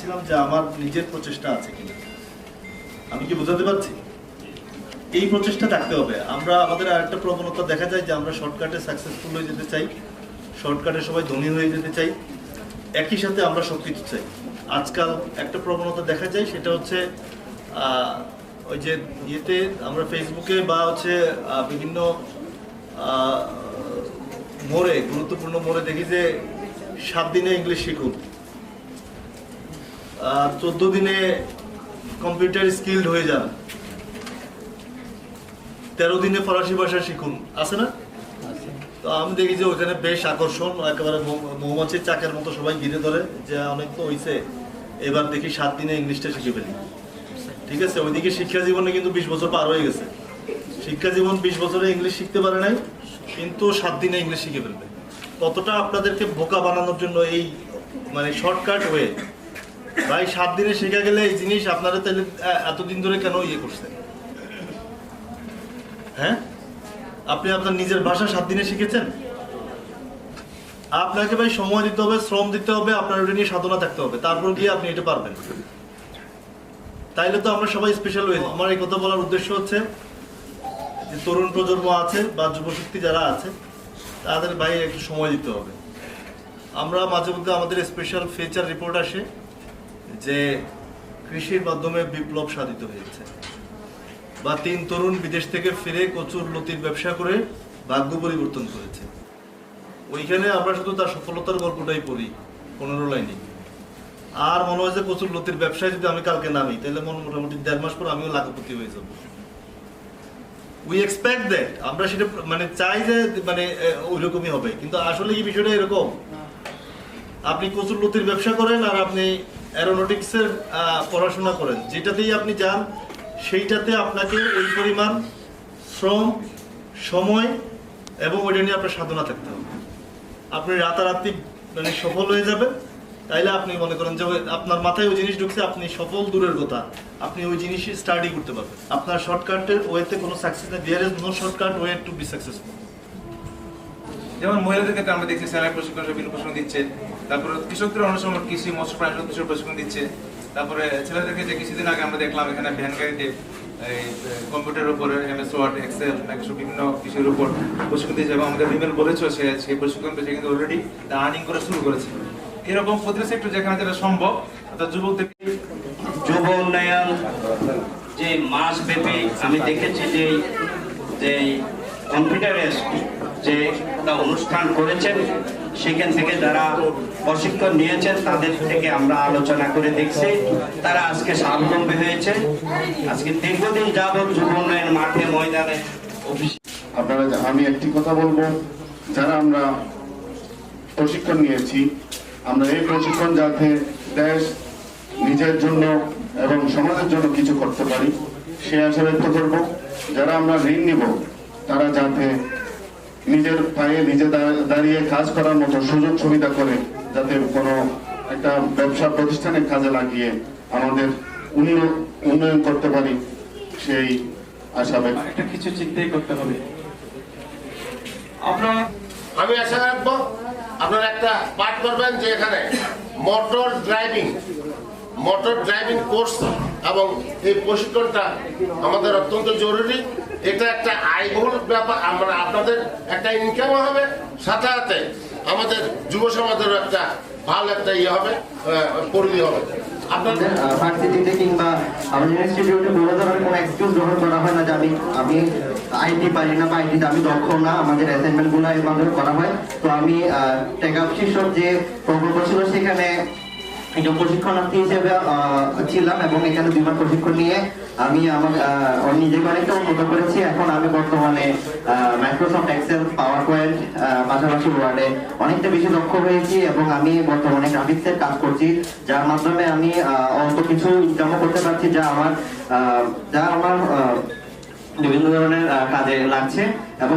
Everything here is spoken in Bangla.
ছিলাম যে আমার নিজের প্রচেষ্টা আছে কিনা। আমি কি বোঝাতে পারছি? এই প্রচেষ্টা থাকতে হবে। আমরা আমাদের আরেকটা প্রবণতা দেখা যায় যে আমরা শর্টকাটে সাকসেসফুল হয়ে যেতে চাই, শর্টকাটে সবাই ধনী হয়ে যেতে চাই। একই সাথে আমরা সব কিছু চাই। আজকাল একটা প্রবণতা দেখা যায়, সেটা হচ্ছে ওই যে ইয়েতে আমরা ফেসবুকে বা হচ্ছে বিভিন্ন মোড়ে, গুরুত্বপূর্ণ মোড়ে দেখি যে সাত দিনে ইংলিশ শিখুন। চোদ্দ দিনে কম্পিউটার স্কিল্ড হয়ে যান। তেরো দিনে ফরাসি ভাষা শিখুন। আছে না? তো আমি দেখি যে ওখানে বেশ আকর্ষণ একেবারে মৌমাছির চাকের মতো সবাই ঘিরে ধরে যে অনেক তো হইছে। এবার দেখি সাত দিনে ইংলিশটা শিখে ফেলি। ঠিক আছে? ওইদিকে শিক্ষা জীবনে কিন্তু বিশ বছর পার হয়ে গেছে। শিক্ষা জীবন বিশ বছরে ইংলিশ শিখতে পারে নাই কিন্তু সাত দিনে ইংলিশ শিখে ফেলবে। কতটা আপনাদেরকে বোকা বানানোর জন্য এই মানে শর্টকাট হয়ে ভাই, সাত দিনে শেখা গেলে এই জিনিস আপনারা তাহলে এতদিন ধরে কেন ইয়ে করছেন? হ্যাঁ? আপনি আপনার নিজের ভাষা সাত দিনে শিখেছেন? আপনাকে ভাই সময় দিতে হবে, শ্রম দিতে হবে, আপনার ওটা নিয়ে সাধনা থাকতে হবে, তারপর গিয়ে আপনি এটা পারবেন। তাইলে তো আমরা সবাই স্পেশাল হয়ে। আমার এই কথা বলার উদ্দেশ্য হচ্ছে যে, তরুণ প্রজন্ম আছে বা যুবশক্তি যারা আছে, তাদের ভাই একটু সময় দিতে হবে। আমরা মাঝে মধ্যে আমাদের স্পেশাল ফিচার রিপোর্ট আসে যে কৃষির মাধ্যমে বিপ্লব সাধিত হয়েছে। বা তিন তরুণ বিদেশ থেকে ফিরে কচুর লতির ব্যবসা করে ভাগ্য পরিবর্তন করেছে। ওইখানে আমরা শুধু তার সফলতার গল্পটাই পড়ি পনেরো লাইনে। আর মনে হয় যে কচুর লতির ব্যবসায় যদি আমি কালকে নামি, তাহলে মনে মোটামুটি দেড় মাস পর আমিও লাখপতি হয়ে যাব। উই এক্সপেক্ট দ্যাট আমরা সেটা মানে চাই যে মানে ওই রকমই হবে। কিন্তু আসলে কি বিষয়টা এরকম? আপনি কচুর লতির ব্যবসা করেন আর আপনি অ্যারোনটিক্স এর আহ, পড়াশোনা করেন। যেটাতেই আপনি যান সেইটাতে আপনাকে ওই পরিমাণ শ্রম সময় এবং ওইটা নিয়ে আপনার সাধনা থাকতে হবে। আপনি রাতারাতি মানে সফল হয়ে যাবেন। তাইলে আপনি মনে করেন যে আপনার মাথায় ওই জিনিস ঢুকছে আপনি সফল দূরের কথা। আপনি ওই জিনিসই স্টাডি করতে পারবেন। আপনার শর্টকাটের ওয়েতে কোনো সাকসেস নেই। There is no shortcut way to be successful যেমন মহিলাদের ক্ষেত্রে আমরা দেখছি সেলাই প্রশিক্ষণ বিভিন্ন প্রশিক্ষণ দিচ্ছে তারপরে কৃষকদের সময় কৃষি মৎস্য প্রাণী সম্পদ প্রশিক্ষণ দিচ্ছে। তারপরে ছেলেদেরকে যে কিছুদিন আগে আমরা দেখলাম, এখানে ভ্যান গাড়িতে এই কম্পিউটারের উপরে এমএস ওয়ার্ড এক্সেল মাইক্রোসফট বিভিন্ন কৃষির উপর প্রশিক্ষণ দিয়েছে এবং আমাদের রিমেল বলেছে সে, সেই প্রশিক্ষণ পেয়েছে কিন্তু অলরেডি আর্নিং করে শুরু করেছে। এরকম প্রতিটা সেক্টর যেখানে যেটা সম্ভব, অর্থাৎ যুবকদের যুব উন্নয়ন যে মাস ব্যাপী আমি দেখেছি যে যে কম্পিউটারের যে অনুষ্ঠান করেছেন, সেখান থেকে যারা প্রশিক্ষণ নিয়েছেন, তাদের থেকে আমরা আলোচনা করে দেখছি। তারা আজকে স্বাবলম্বী হয়েছে। আজকে দীর্ঘদিন যাবৎ যুব উন্নয়ন মাঠে ময়দানে আপনারা আমি একটি কথা বলব। যারা আমরা প্রশিক্ষণ নিয়েছি, আমরা এই প্রশিক্ষণ যাতে দেশ নিজের জন্য এবং সমাজের জন্য কিছু করতে পারি, সে আশা ব্যক্ত করব। যারা আমরা ঋণ নিব, তারা যাতে নিজের পায়ে নিজে দাঁড়িয়ে কাজ করার মতো সুযোগ সুবিধা করে যাতে কোনো একটা ব্যবসা প্রতিষ্ঠানের কাজে লাগিয়ে আমাদের উন্নয়ন করতে পারি সেই আশা ব্যক্ত। একটা কিছু চিন্তাই করতে হবে। আমরা আমি আশা রাখব আপনারা একটা পাঠ করবেন যে এখানে motor driving motor driving course এবং এই প্রশিক্ষণটা আমাদের অত্যন্ত জরুরি। এটা একটা আয়বহুল ব্যাপার, আমরা আপনাদের একটা ইনকামও হবে, সাথে সাথে আমাদের যুব সমাজেরও একটা ভালো একটা ইয়ে হবে পরিধি হবে। আমাদের করা হয় পারি না বা আমি করা হয়। তো আমি শীর্ষক যে প্রকল্প ছিল সেখানে একজন প্রশিক্ষণার্থী হিসেবে ছিলাম এবং এখানে দুইবার প্রশিক্ষণ নিয়ে আমি আমার নিজেকে অনেকটা উন্নত করেছি। এখন আমি বর্তমানে মাইক্রোসফট এক্সেল পাওয়ার পয়েন্ট পাশাপাশি ওয়ার্ডে অনেকটা বেশি দক্ষ হয়েছি এবং আমি বর্তমানে গ্রাফিক্সের কাজ করছি, যার মাধ্যমে আমি অল্প কিছু ইনকামও করতে পারছি যা আমার যা আমার বিভিন্ন ধরনের কাজে লাগছে এবং